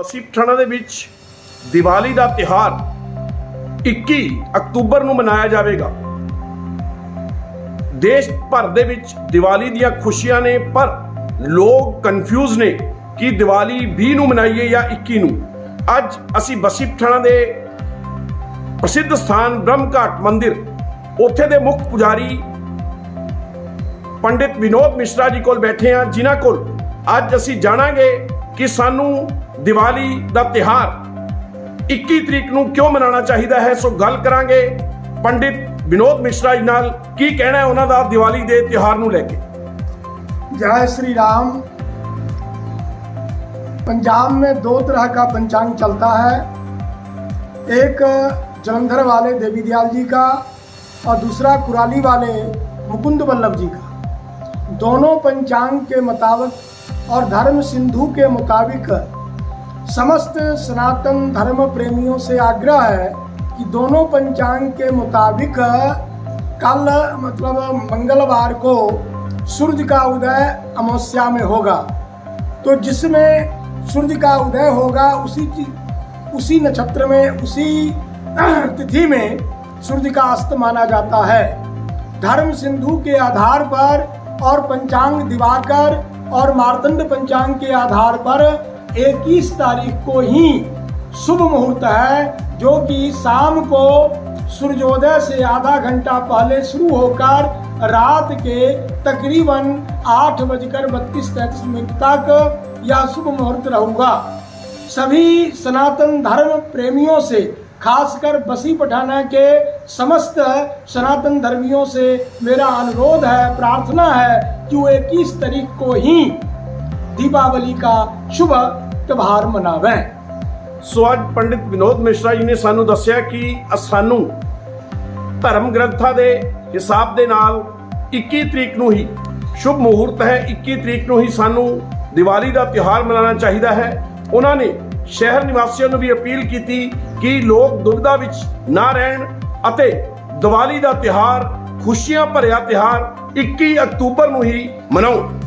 ਅਸੀਂ ਪਠਾਣਾ ਦੇ ਵਿੱਚ ਦੀਵਾਲੀ ਦਾ ਤਿਹਾਰ 21 ਅਕਤੂਬਰ ਨੂੰ ਮਨਾਇਆ ਜਾਵੇਗਾ। ਦੇਸ਼ ਭਰ ਦੇ ਵਿੱਚ ਦੀਵਾਲੀ ਦੀਆਂ ਖੁਸ਼ੀਆਂ ਨੇ, ਪਰ ਲੋਕ ਕਨਫਿਊਜ਼ ਨੇ ਕਿ ਦੀਵਾਲੀ 20 ਨੂੰ ਮਨਾਈਏ ਜਾਂ 21 ਨੂੰ। ਅੱਜ ਅਸੀਂ ਬਸੀ ਪਠਾਣਾ ਦੇ ਪ੍ਰਸਿੱਧ ਸਥਾਨ ਬ੍ਰਹਮਘਾਟ ਮੰਦਿਰ, ਉੱਥੇ ਦੇ ਮੁੱਖ ਪੁਜਾਰੀ ਪੰਡਿਤ ਵਿਨੋਦ ਮਿਸ਼ਰਾ ਜੀ ਕੋਲ ਬੈਠੇ ਹਾਂ। ਜਿਨ੍ਹਾਂ ਕੋਲ ਅੱਜ ਅਸੀਂ ਜਾਣਾਂਗੇ ਕਿ ਸਾਨੂੰ ਦੀਵਾਲੀ ਦਾ ਤਿਹਾਰ 21 ਤਰੀਕ ਨੂੰ ਕਿਉਂ ਮਨਾਉਣਾ ਚਾਹੀਦਾ ਹੈ ਸੋ ਗੱਲ ਕਰਾਂਗੇ ਪੰਡਿਤ ਵਿਨੋਦ ਮਿਸ਼ਰਾ ਜੀ ਨਾਲ ਕੀ ਕਹਿਣਾ ਹੈ ਉਹਨਾਂ ਦਾ ਦੀਵਾਲੀ ਦੇ ਤਿਹਾਰ ਨੂੰ ਲੈ ਕੇ जय श्री राम पंजाब में दो तरह का पंचांग चलता है एक जलंधर वाले देवी दयाल जी का और दूसरा कुराली वाले मुकुंद वल्लभ जी का दोनों पंचांग के मुताबिक और धर्म सिंधु के मुताबिक समस्त सनातन धर्म प्रेमियों से आग्रह है कि दोनों पंचांग के मुताबिक कल मतलब मंगलवार को सूर्य का उदय अमावस्या में होगा। तो जिसमें सूर्य का उदय होगा, उसी उसी नक्षत्र में, उसी तिथि में सूर्य का अस्त माना जाता है। धर्म सिंधु के आधार पर और पंचांग दिवाकर और मार्तंड पंचांग के आधार पर 21 तारीख को ही शुभ मुहूर्त है, जो कि शाम को सूर्योदय से आधा घंटा पहले शुरू होकर रात के तकरीबन आठ बजकर बत्तीस तैंतीस मिनट तक यह शुभ मुहूर्त रहूँगा। सभी सनातन धर्म प्रेमियों से खासकर बसी पठाना के समस्त सनातन धर्मियों से मेरा अनुरोध है प्रार्थना है कि वो इक्कीस तारीख को ही दीपावली का शुभ त्यौहार मनावें ਸੋ ਅੱਜ ਪੰਡਿਤ ਵਿਨੋਦ ਮਿਸ਼ਰਾ ਜੀ ਨੇ ਸਾਨੂੰ ਦੱਸਿਆ ਕਿ ਅ- ਸਾਨੂੰ ਧਰਮ ਗ੍ਰੰਥਾਂ ਦੇ ਹਿਸਾਬ ਦੇ ਨਾਲ 21 ਤਰੀਕ ਨੂੰ ਹੀ ਸ਼ੁਭ ਮੁਹੂਰਤ ਹੈ 21 ਤਰੀਕ ਨੂੰ ਹੀ ਸਾਨੂੰ ਦੀਵਾਲੀ ਦਾ ਤਿਉਹਾਰ ਮਨਾਉਣਾ ਚਾਹੀਦਾ ਹੈ ਉਹਨਾਂ ਨੇ ਸ਼ਹਿਰ ਨਿਵਾਸੀਆਂ ਨੂੰ ਵੀ ਅਪੀਲ ਕੀਤੀ ਕਿ ਲੋਕ ਦੁਬਿਧਾ ਵਿੱਚ ਨਾ ਰਹਿਣ ਅਤੇ ਦੀਵਾਲੀ ਦਾ ਤਿਉਹਾਰ, ਖੁਸ਼ੀਆਂ ਭਰਿਆ ਤਿਉਹਾਰ 21 ਅਕਤੂਬਰ ਨੂੰ ਹੀ ਮਨਾਉਣ।